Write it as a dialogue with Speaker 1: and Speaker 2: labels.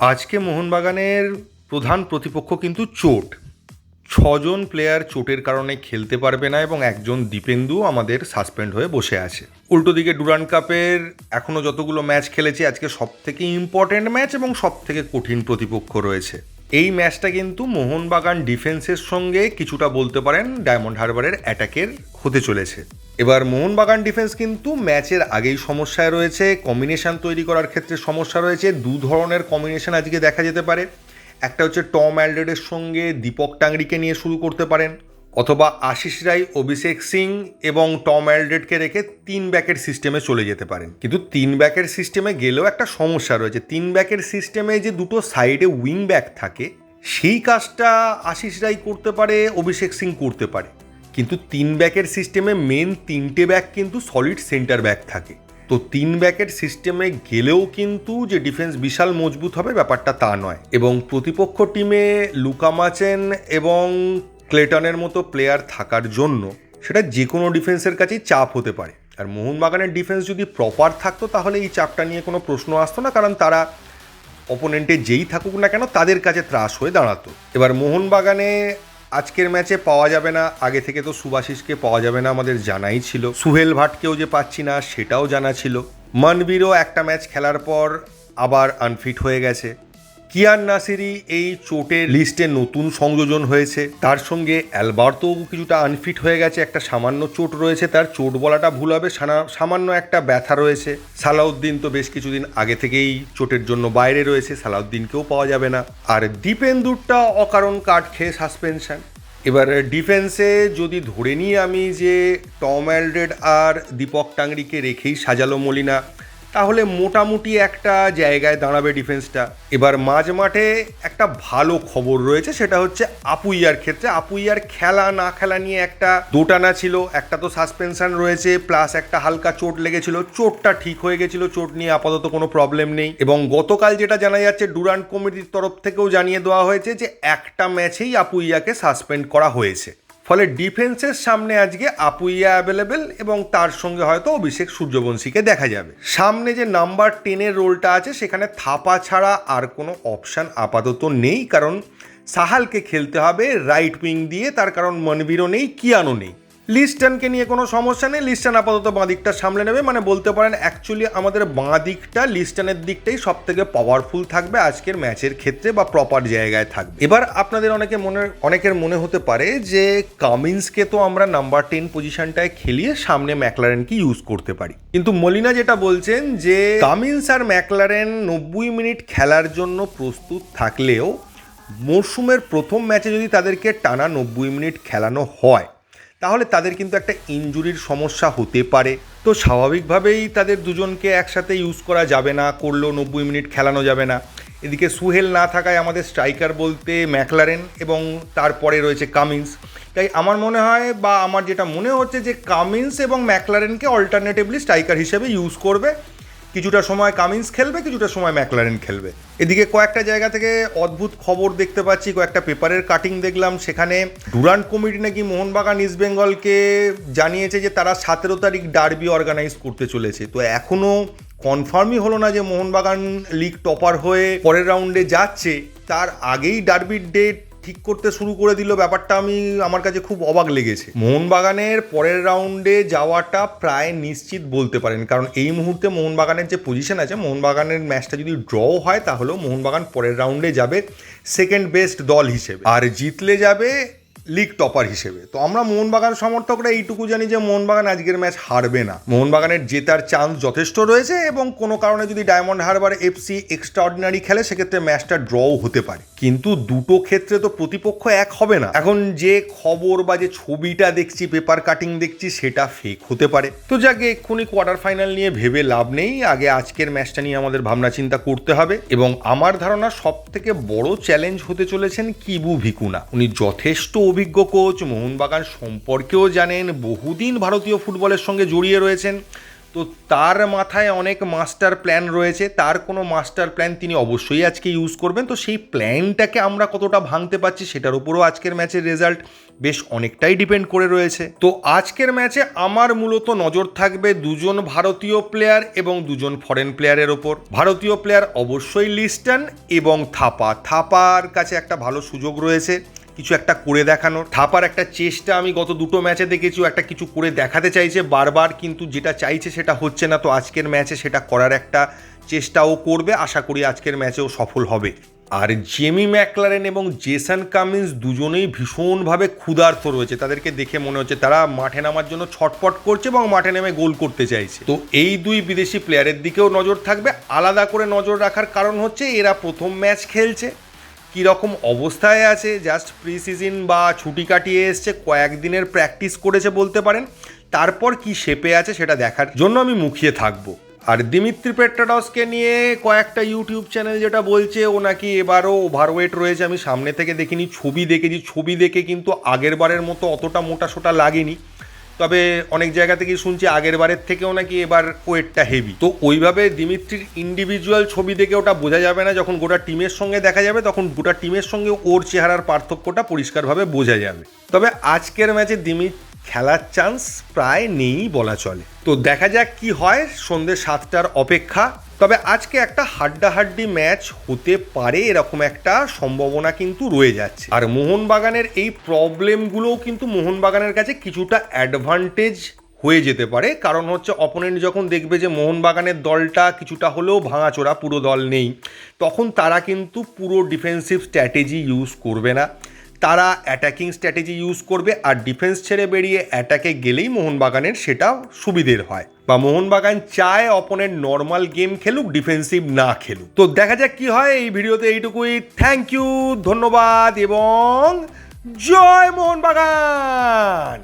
Speaker 1: আজকে মোহনবাগানের প্রধান প্রতিপক্ষ কিন্তু চোট। ছজন প্লেয়ার চোটের কারণে খেলতে পারবে না এবং একজন দীপেন্দু আমাদের সাসপেন্ড হয়ে বসে আছে। উল্টো দিকে ডুরান কাপের এখনও যতগুলো ম্যাচ খেলেছে, আজকে সব থেকে ইম্পর্ট্যান্ট ম্যাচ এবং সব থেকে কঠিন প্রতিপক্ষ রয়েছে। এই ম্যাচটা কিন্তু মোহনবাগান ডিফেন্সের সঙ্গে কিছুটা বলতে পারেন ডায়মন্ড হারবারের অ্যাটাকের হতে চলেছে। এবার মোহনবাগান ডিফেন্স কিন্তু ম্যাচের আগেই সমস্যায় রয়েছে, কম্বিনেশান তৈরি করার ক্ষেত্রে সমস্যা রয়েছে, দু ধরনের কম্বিনেশান আজকে দেখা যেতে পারে। একটা হচ্ছে টম অ্যালডেডের সঙ্গে দীপক টাংরিকে নিয়ে শুরু করতে পারেন অথবা আশিস রায় অভিষেক সিং এবং টম অ্যালডেডকে রেখে তিন ব্যাকের সিস্টেমে চলে যেতে পারেন। কিন্তু তিন ব্যাকের সিস্টেমে গেলেও একটা সমস্যা রয়েছে। তিন ব্যাকের সিস্টেমে যে দুটো সাইডে উইং ব্যাক থাকে, সেই কাজটা আশিস রায় করতে পারে, অভিষেক সিং করতে পারে। কিন্তু তিন ব্যাকের সিস্টেমে মেন তিনটে ব্যাক কিন্তু সলিড সেন্টার ব্যাক থাকে। তো তিন ব্যাকের সিস্টেমে গেলেও কিন্তু যে ডিফেন্স বিশাল মজবুত হবে ব্যাপারটা তা নয়। এবং প্রতিপক্ষ টিমে লুকামাচেন এবং ক্লেটনের মতো প্লেয়ার থাকার জন্য সেটা যে কোনো ডিফেন্সের কাছেই চাপ হতে পারে। আর মোহনবাগানের ডিফেন্স যদি প্রপার থাকতো, তাহলে এই চাপটা নিয়ে কোনো প্রশ্ন আসতো না, কারণ তারা অপোনেন্টে যেই থাকুক না কেন, তাদের কাছে ত্রাস হয়ে দাঁড়াতো। এবার মোহনবাগানে আজকের ম্যাচে পাওয়া যাবে না, আগে থেকে তো সুভাশিসকে পাওয়া যাবে না, আমাদের জানাই ছিল। সুহেল ভাটকেও যে পাচ্ছি না, সেটাও জানা ছিল। মনবীরও একটা ম্যাচ খেলার পর আবার আনফিট হয়ে গেছে। কিয়ান নাসিরি এই চোটের লিস্টে নতুন সংযোজন হয়েছে। তার সঙ্গে অ্যালবার্তো কিছুটা আনফিট হয়ে গেছে, একটা সামান্য চোট রয়েছে। তার চোট বলাটা ভুল হবে সামান্য একটা ব্যথা রয়েছে। সালাউদ্দিন তো বেশ কিছুদিন আগে থেকেই চোটের জন্য বাইরে রয়েছে, সালাউদ্দিনকেও পাওয়া যাবে না। আর দীপেন্দুরটা অকারণ কাট খেয়ে সাসপেনশন। এবার ডিফেন্সে যদি ধরে নিই আমি যে টম অ্যালড্রেড আর দীপক টাংরিকে রেখেই সাজালো মলিনা তাহলে মোটামুটি একটা জায়গায় দাঁড়াবে ডিফেন্সটা এবার মাঝ মাঠে একটা ভালো খবর রয়েছে, সেটা হচ্ছে আপুইয়ার ক্ষেত্রে। আপুইয়ার খেলা না খেলা নিয়ে একটা দোটানা ছিল, একটা তো সাসপেনশন রয়েছে প্লাস একটা হালকা চোট লেগেছিল। চোটটা ঠিক হয়ে গেছিল, চোট নিয়ে আপাতত কোনো প্রবলেম নেই। এবং গতকাল যেটা জানা যাচ্ছে ডুরান্ট কমিটির তরফ থেকেও জানিয়ে দেওয়া হয়েছে যে একটা ম্যাচেই আপুইয়াকে সাসপেন্ড করা হয়েছে। ফলে ডিফেন্সের সামনে আজকে আপুইয়া অ্যাভেলেবেল এবং তার সঙ্গে হয়তো অভিষেক সূর্যবংশীকে দেখা যাবে। সামনে যে নাম্বার টেনের রোলটা আছে, সেখানে থাপা ছাড়া আর কোনো অপশান আপাতত নেই, কারণ সাহালকে খেলতে হবে রাইট উইং দিয়ে, তার কারণ মনবীরও নেই কিয়ানো নেই। লিস্টনকে নিয়ে কোনো সমস্যা নেই। লিস্টন আপাতত বাঁ দিকটা সামলে নেবে। মানে বলতে পারেন অ্যাকচুয়ালি আমাদের বাঁ দিকটা লিস্টনের দিকটাই সব থেকে পাওয়ারফুল থাকবে আজকের ম্যাচের ক্ষেত্রে বা প্রপার জায়গায় থাকবে। এবার আপনাদের অনেকে মনে, অনেকের মনে হতে পারে যে কামিন্সকে তো আমরা নাম্বার টেন পজিশনটায় খেলিয়ে সামনে ম্যাকলারেনকে ইউজ করতে পারি। কিন্তু মলিনা যেটা বলছেন যে কামিন্স আর ম্যাকলারেন নব্বই মিনিট খেলার জন্য প্রস্তুত থাকলেও মরশুমের প্রথম ম্যাচে যদি তাদেরকে টানা নব্বই মিনিট খেলানো হয় তাহলে তাদের কিন্তু একটা ইঞ্জুরির সমস্যা হতে পারে। তো স্বাভাবিকভাবেই তাদের দুজনকে একসাথে ইউজ করা যাবে না, করলেও নব্বই মিনিট খেলানো যাবে না। এদিকে সুহেল না থাকায় আমাদের স্ট্রাইকার বলতে ম্যাকলারেন এবং তারপরে রয়েছে কামিন্স। তাই আমার মনে হয় বা আমার যেটা মনে হচ্ছে যে কামিন্স এবং ম্যাকলারেনকে অল্টারনেটিভলি স্ট্রাইকার হিসেবে ইউজ করবে। কিছুটা সময় কামিন্স খেলবে, কিছুটা সময় ম্যাকলারেন খেলবে। এদিকে কয়েকটা জায়গা থেকে অদ্ভুত খবর দেখতে পাচ্ছি, কয়েকটা পেপারের কাটিং দেখলাম। সেখানে ডুরান্ট কমিটি নাকি মোহনবাগান ইস্ট বেঙ্গলকে জানিয়েছে যে তারা সতেরো তারিখ ডার্বি অর্গানাইজ করতে চলেছে। তো এখনও কনফার্মই হলো না যে মোহনবাগান লিগ টপার হয়ে পরের রাউন্ডে যাচ্ছে। তার আগেই ডার্বির ডেট ঠিক করতে শুরু করে দিল ব্যাপারটা আমি, আমার কাছে খুব অবাক লেগেছে। মোহনবাগানের পরের রাউন্ডে যাওয়াটা প্রায় নিশ্চিত বলতে পারেন, কারণ এই মুহূর্তে মোহনবাগানের যে পজিশন আছে, মোহনবাগানের ম্যাচটা যদি ড্র হয়, তাহলেও মোহনবাগান পরের রাউন্ডে যাবে সেকেন্ড বেস্ট দল হিসেবে। আর জিতলে যাবে লিগ টপার হিসেবে। তো আমরা মোহনবাগান সমর্থকরা এইটুকু জানি যে মোহনবাগান আজকের ম্যাচ হারবে না। মোহনবাগানের জেতার চান্স যথেষ্ট রয়েছে এবং কোনো কারণে যদি Diamond Harbour FC extraordinary খেলে, সেক্ষেত্রে ম্যাচটা ড্রও হতে পারে। কিন্তু দুটো ক্ষেত্রে তো প্রতিপক্ষ এক হবে না। এখন যে খবর বা যে ছবিটা দেখছি পেপার কাটিং দেখছি, সেটা ফেক হতে পারে। তো যাকে, এক্ষুনি কোয়ার্টার ফাইনাল নিয়ে ভেবে লাভ নেই। আগে আজকের ম্যাচটা নিয়ে আমাদের ভাবনা চিন্তা করতে হবে এবং আমার ধারণা সব থেকে বড় চ্যালেঞ্জ হতে চলেছেন কিবু ভিকুনা। উনি যথেষ্ট অভিজ্ঞ কোচ মোহনবাগান সম্পর্কেও জানেন, বহুদিন ভারতীয় ফুটবলের সঙ্গে জড়িয়ে রয়েছেন। তো তার মাথায় অনেক মাস্টার প্ল্যান রয়েছে। তার কোনো মাস্টার প্ল্যান তিনি অবশ্যই আজকে ইউজ করবেন। তো সেই প্ল্যানটাকে আমরা কতটা ভাঙতে পারছি সেটার উপরও আজকের ম্যাচের রেজাল্ট বেশ অনেকটাই ডিপেন্ড করে রয়েছে। তো আজকের ম্যাচে আমার মূলত নজর থাকবে দুজন ভারতীয় প্লেয়ার এবং দুজন ফরেন প্লেয়ারের ওপর। ভারতীয় প্লেয়ার অবশ্যই লিস্টন এবং থাপা। থাপার কাছে একটা ভালো সুযোগ রয়েছে। কিছু একটা করে দেখানোর। থাপার একটা চেষ্টা আমি গত দুটো ম্যাচে দেখেছি একটা কিছু করে দেখাতে চাইছে। বারবার কিন্তু যেটা চাইছে সেটা হচ্ছে না, তো আজকের ম্যাচে সেটা করার একটা চেষ্টাও করবে। আশা করি আজকের ম্যাচেও সফল হবে। আর জেমি ম্যাকলারেন এবং জেসন কামিন্স দুজনেই ভীষণভাবে ক্ষুধার্ত রয়েছে। তাদেরকে দেখে মনে হচ্ছে তারা মাঠে নামার জন্য ছটপট করছে এবং মাঠে নেমে গোল করতে চাইছে। তো এই দুই বিদেশি প্লেয়ারের দিকেও নজর থাকবে। আলাদা করে নজর রাখার কারণ হচ্ছে এরা প্রথম ম্যাচ খেলছে। কীরকম অবস্থায় আছে? জাস্ট প্রি সিজন বা ছুটি কাটিয়ে এসছে, কয়েকদিনের প্র্যাকটিস করেছে বলতে পারেন। তারপর কি শেপে আছে সেটা দেখার জন্য আমি মুখিয়ে থাকব। আর দিমিত্রি পেট্রাডসকে নিয়ে কয়েকটা ইউটিউব চ্যানেল যেটা বলছে, ও নাকি এবারও ওভারওয়েট রয়েছে। আমি সামনে থেকে দেখিনি, ছবি দেখেছি। ছবি দেখে কিন্তু আগের বারের মতো অতটা মোটা সোটা লাগেনি। তবে অনেক জায়গা থেকেই শুনছি আগের বারের থেকেও নাকি এবার ওয়েটটা হেভি তো ওইভাবে দিমিত্রির ইন্ডিভিজুয়াল ছবি দেখে ওটা বোঝা যাবে না, যখন গোটা টিমের সঙ্গে দেখা যাবে, তখন গোটা টিমের সঙ্গে ওর চেহারার পার্থক্যটা পরিষ্কারভাবে বোঝা যাবে। তবে আজকের ম্যাচে দিমিত খেলার চান্স প্রায় নেই বলা চলে। তো দেখা যাক কি হয় সন্ধ্যে সাতটার অপেক্ষা। তবে আজকে একটা হাড্ডাহাড্ডি ম্যাচ হতে পারে এরকম একটা সম্ভাবনা কিন্তু রয়ে যাচ্ছে। আর মোহনবাগানের এই প্রবলেমগুলোও কিন্তু মোহনবাগানের কাছে কিছুটা অ্যাডভান্টেজ হয়ে যেতে পারে। কারণ হচ্ছে অপোনেন্ট যখন দেখবে যে মোহনবাগানের দলটা কিছুটা হলেও ভাঙাচোরা, পুরো দল নেই, তখন তারা কিন্তু পুরো ডিফেন্সিভ স্ট্র্যাটেজি ইউজ করবে না। তারা অ্যাটাকিং স্ট্র্যাটেজি ইউজ করবে আর ডিফেন্স ছেড়ে বেরিয়ে অ্যাটাকে গেলেই মোহনবাগানের সেটা সুবিধের হয়। বা মোহনবাগান চায় অপনের নর্মাল গেম খেলুক ডিফেন্সিভ না খেলুক। তো দেখা যাক কি হয় এই ভিডিওতে এইটুকুই। থ্যাংক ইউ ধন্যবাদ এবং জয় মোহনবাগান!